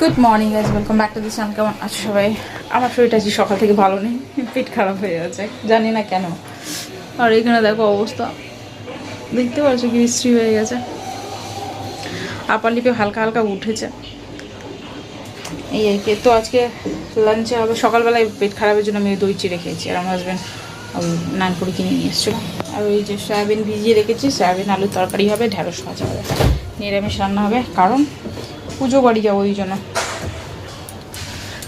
Good morning guys welcome back to the channel কেমন আছো সবাই? আমার শরীরটা আজকে সকাল থেকে ভালো নেই। পেট খারাপ হয়ে যাচ্ছে। জানি না কেন। আর এখানে দেখো অবস্থা। দেখতে পাচ্ছ কি বিশ্রী হয়ে গেছে। আপার লিপে হালকা হালকা উঠেছে। এই আর কি। তো আজকে লাঞ্চে হবে। সকালবেলায় পেট খারাপের জন্য আমি দই চিড়ে খেয়েছি। আর আমার হাজব্যান্ড নানপুরি কিনে নিয়ে এসেছিল। আর ওই যে সয়াবিন ভিজিয়ে রেখেছি। সয়াবিন, আলুর তরকারি হবে ঢ্যাঁড়স ভাজা হবে। নিরামিষ রান্না হবে। কারণ পুজো বাড়ি যাব ওই জন্য।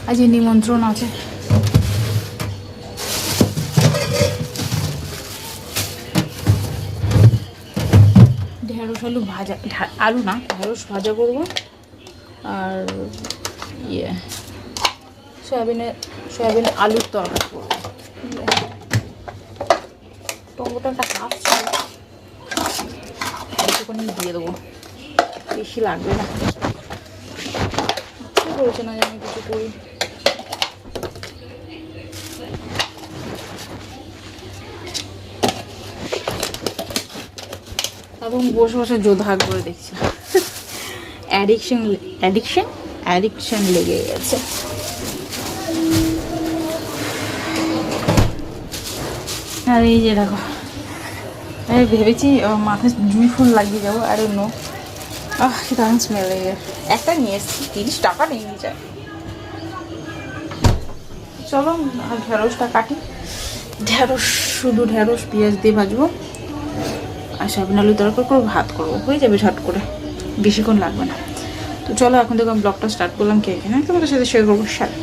আজ নিমন্ত্রণ আছে। ঢেঁড়স আলু ভাজা আলু না, ঢেঁড়স ভাজা করব। আর ইয়ে সয়াবিনের সয়াবিন আলুর তরকারি করব। টমেটোটা হাফ ছিল দিয়ে দেবো। বেশি লাগবে না। কি করেছে না জানি, কিছু করি। এবং বসে বসে যোধা করে দেখছি। অ্যাডিকশন অ্যাডিকশন অ্যাডিকশন লেগে গেছে। আর এই যে দেখো আমি ভেবেছি মাথায় জুই ফুল লাগিয়ে যাব আর নো আহ কি দারুণ স্মেল লেগে একটা নিয়ে এসেছি, তিরিশ টাকা নিয়ে যায়। চলো, আর ঢেঁড়সটা কাটি। ঢেঁড়স, শুধু ঢেঁড়স, পেঁয়াজ দিয়ে ভাজবো। আর সাবিন আলু তরকার করে ভাত করব। হয়ে যাবে ঝট করে, বেশিক্ষণ লাগবে না। তো চলো, এখন থেকে আমি ব্লগটা স্টার্ট করলাম, কে এখানে তোমাদের সাথে শেয়ার করব, সাথে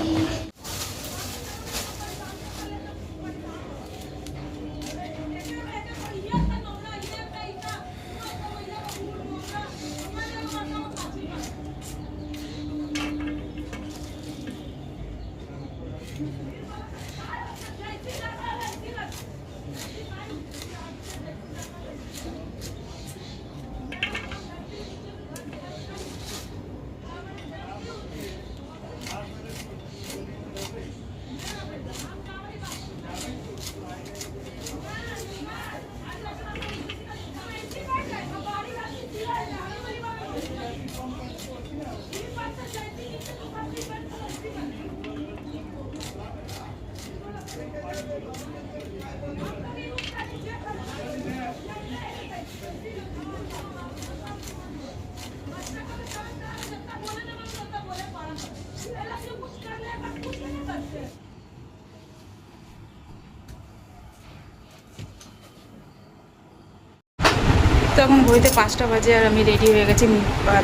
তো এখন ঘড়িতে পাঁচটা বাজে আর আমি রেডি হয়ে গেছি।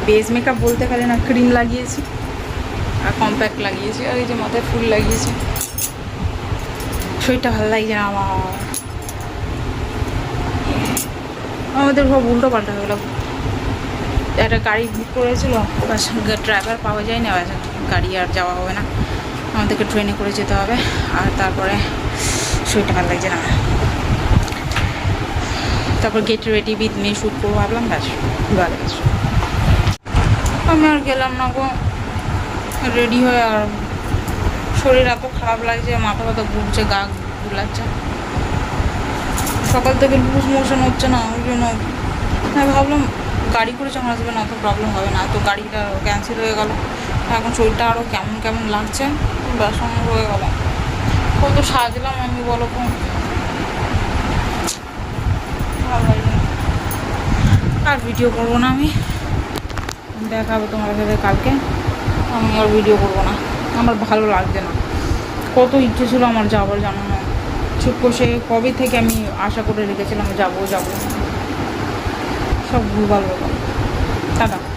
বেস মেকআপ বলতে গেলে না ক্রিম লাগিয়েছি আর কম্প্যাক্ট লাগিয়েছি আর এই যে মাথায় ফুল লাগিয়েছি। শরীরটা ভালো লাগছে না আমার আমাদের সব উল্টো পাল্টা হয়ে গেলো। একটা গাড়ি বুক করেছিল ড্রাইভার পাওয়া যায় না গাড়ি আর যাওয়া হবে না। আমাদেরকে ট্রেনে করে যেতে হবে, আর তারপরে শরীরটা ভালো লাগছে না। তারপর গেট রেডি বিদ নিয়ে শ্যুট করব ভাবলাম, ব্যাস ভালো গেছে আমি আর গেলাম না গো। রেডি হয়ে আর শরীর এত খারাপ লাগছে, মাথা ব্যথা ঘুরছে, গা গুলাচ্ছে সকাল থেকে লুজ মোশন হচ্ছে না, ওই জন্য। হ্যাঁ ভাবলাম গাড়ি করে আমার হাজব্যান্ড অত প্রবলেম হবে না। তো গাড়িটা ক্যান্সেল হয়ে গেল। এখন শরীরটা আরও কেমন কেমন লাগছে বেসন হয়ে গেল। কত সাজলাম আমি, বলো ভালো আর ভিডিও করব না আমি। দেখা হবে তোমার সাথে কালকে। আমি আর ভিডিও করব না। আমার ভালো লাগছে না। কত ইচ্ছে ছিল আমার যাবার জানো না। চুপ সে কবে থেকে আমি আশা করে রেখেছিলাম যাব যাব সব ভুলভাল ব্যাপার। টাটা।